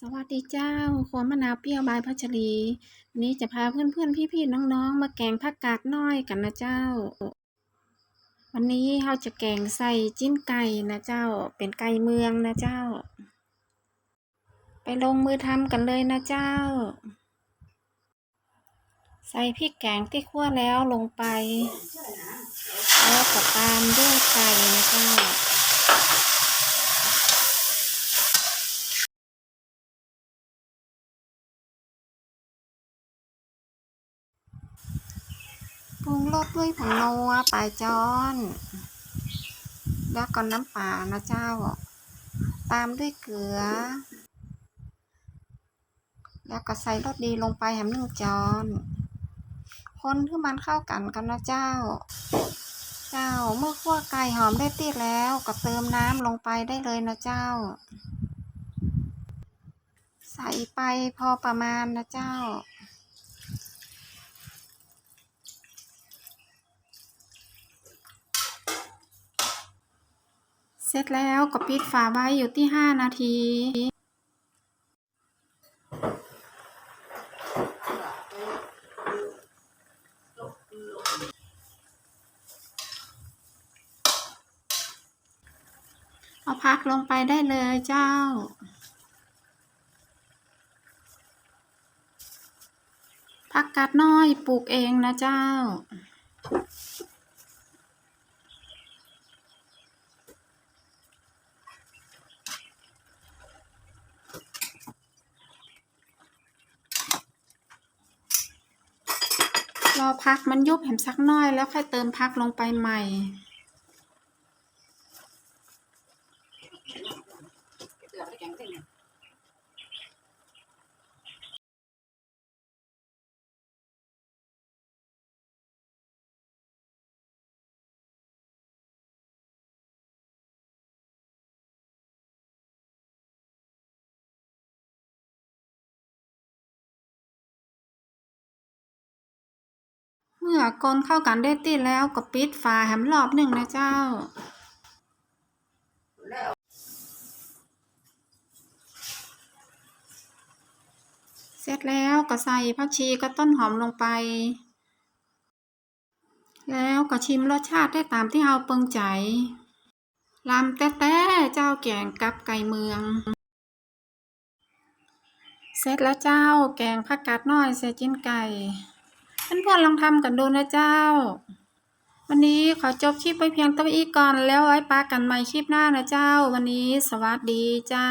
สวัสดีเจ้าครัวมะนาวเปรี้ยวบายพัชรีวันนี้จะพาเพื่อนๆพี่ๆน้องๆ มาแกงผักกาดน้อยกันนะเจ้า วันนี้เราจะแกงใส่จิ้นไก่นะเจ้า เป็นไก่เมืองนะเจ้า ไปลงมือทำกันเลยนะเจ้า ใส่พริกแกงที่คั่วแล้วลงไป แล้วก็ตามด้วยไก่นะเจ้า ปรุงรสด้วยผงนัวปลายจอน แล้วก็น้ำปลานะเจ้า ตามด้วยเกลือ แล้วก็ใส่รสดีลงไปแหมหนึ่งจอน คนให้มันเข้ากันกันนะเจ้า เจ้าเมื่อคั่วไก่หอมได้ตีแล้วก็เติมน้ำลงไปได้เลยนะเจ้า ใส่ไปพอประมาณนะเจ้า สร็จแล้วก็ปิดฝาไว้อยู่ที่ห้านาทีเอาพักลงไปได้เลยเจ้าผักกาดน้อยปลูกเองนะเจ้า รอพักมันยุบแหมสักน้อยแล้วค่อยเติมพักลงไปใหม่ เมื่อคนเข้ากันได้ติดแล้วก็ปิดฝาแหมรอบหนึ่งนะเจ้า เสร็จแล้วก็ใส่ผักชีกับต้นหอมลงไป แล้วก็ชิมรสชาติได้ตามที่เราเปิงใจลำแต่แต่เจ้าแกงกับไก่เมือง เสร็จแล้วเจ้าแกงผักกาดน้อยใส่จิ้นไก่ อนลองทำกันดูนะเจ้า วันนี้ขอจบคลิปไว้เพียงเท่านี้ก่อนแล้วไว้ปากันใหม่คลิปหน้านะเจ้า วันนี้สวัสดีเจ้า